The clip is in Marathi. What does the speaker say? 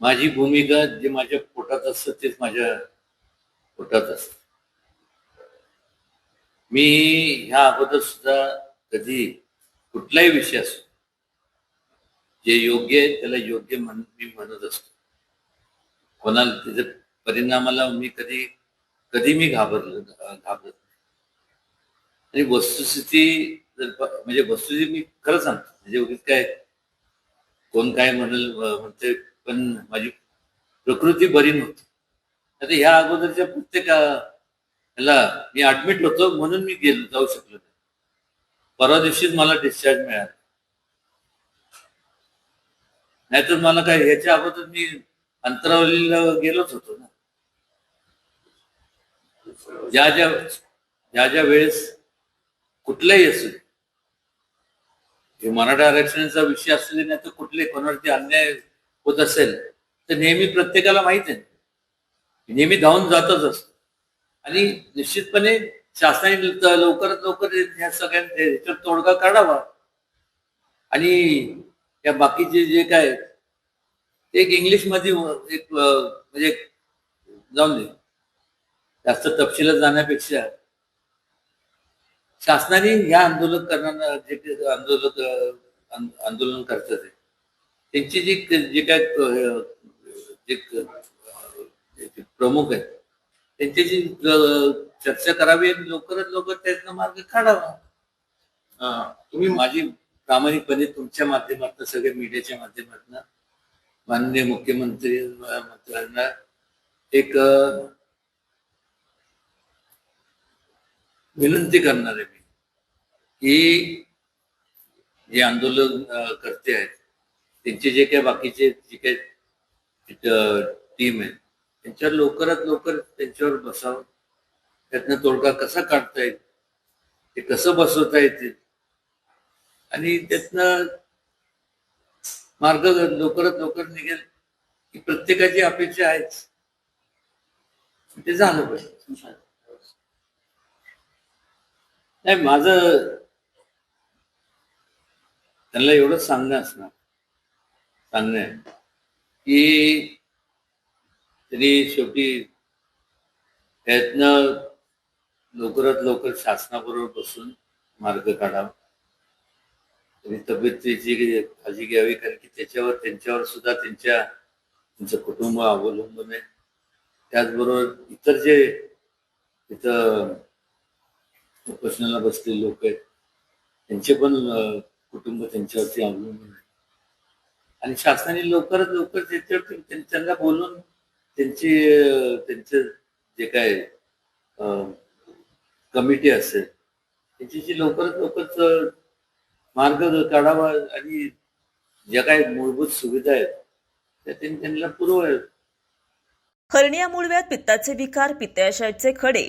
माझी भूमिका जे माझ्या पोटात असतं तेच माझ्या पोटात असत. मी ह्या अगोदर सुद्धा कधी कुठलाही विषय असो जे योग्य आहे त्याला योग्य म्हण मी म्हणत असतो. कोणाला त्याच्या परिणामाला मी कधी कधी मी घाबरलो घाबरत आणि वस्तुस्थिती जर म्हणजे वस्तुस्थिती मी खरं सांगतो. म्हणजे उगीच काय कोण काय म्हणेल म्हणते पण माझी प्रकृती बरी नव्हती. आता ह्या अगोदरच्या प्रत्येक ह्याला मी ऍडमिट होतो म्हणून मी गेलो जाऊ शकलो नाही. परवा दिवशीच मला डिस्चार्ज मिळाला. नाहीतर मला काय ह्याच्या अगोदर मी अंतरावलीला गेलोच होतो ना. ज्या ज्या ज्या ज्या वेळेस कुठलाही असू हे मराठा आरक्षणाचा विषय असू दे नाही तर कुठले कोणावरती अन्याय होत असेल तर नेहमी प्रत्येकाला माहीत आहे. नेहमी धावून जातच असतो. आणि निश्चितपणे शासनाने लवकरात लवकर ह्या सगळ्या तोडगा काढावा. आणि या बाकीचे जे काय ते एक इंग्लिशमध्ये एक म्हणजे जाऊन दे. जास्त तपशिलात जाण्यापेक्षा शासनाने ह्या आंदोलन करणार जे आंदोलक आंदोलन करतात त्यांची जी जे काय जे प्रमुख आहेत त्यांच्याशी चर्चा करावी आणि लवकरात लवकर त्यातनं मार्ग काढावा. तुम्ही माझी प्रामाणिकपणे तुमच्या माध्यमातून सगळ्या मीडियाच्या माध्यमातून माननीय मुख्यमंत्री मंत्र्यांना एक विनंती करणार आहे मी की जे आंदोलन करते आहेत. त्यांचे जे काही बाकीचे जे काही टीम आहे त्यांच्यावर लवकरात लवकर त्यांच्यावर बसावं. त्यातनं तोडगा कसा काढता येईल? ते कसं बसवता येतील? आणि त्यातनं मार्ग लवकरात लवकर निघेल ही प्रत्येकाची अपेक्षा आहेच. ते झालं पाहिजे. नाही माझं त्यांना एवढंच सांगणं असणार. सांगणं. आहे की तरी शेवटी प्रयत्न लवकरात लवकर शासनाबरोबर बसून मार्ग काढावा. तरी तब्येतीची काळजी घ्यावी कारण की त्याच्यावर त्यांच्यावर सुद्धा त्यांच्या त्यांचं कुटुंब अवलंबून आहे. त्याचबरोबर इतर जे तिथं उपोषणाला बसलेले लोक आहेत त्यांचे पण कुटुंब त्यांच्यावरती अवलंबून आहे. आणि शासनाने लवकरात लवकर त्याच्यावर त्यांना बोलून त्यांची त्यांचे त्यांचं जे काय कमिटी असेल त्यांच्याशी लवकरात लवकर मार्ग काढावा आणि ज्या काही मूलभूत सुविधा आहेत त्या त्यांनी त्यांना पुरवाव्यात. हर्निया मूळव्याध पित्ताचे विकार पित्ताशयाचे खडे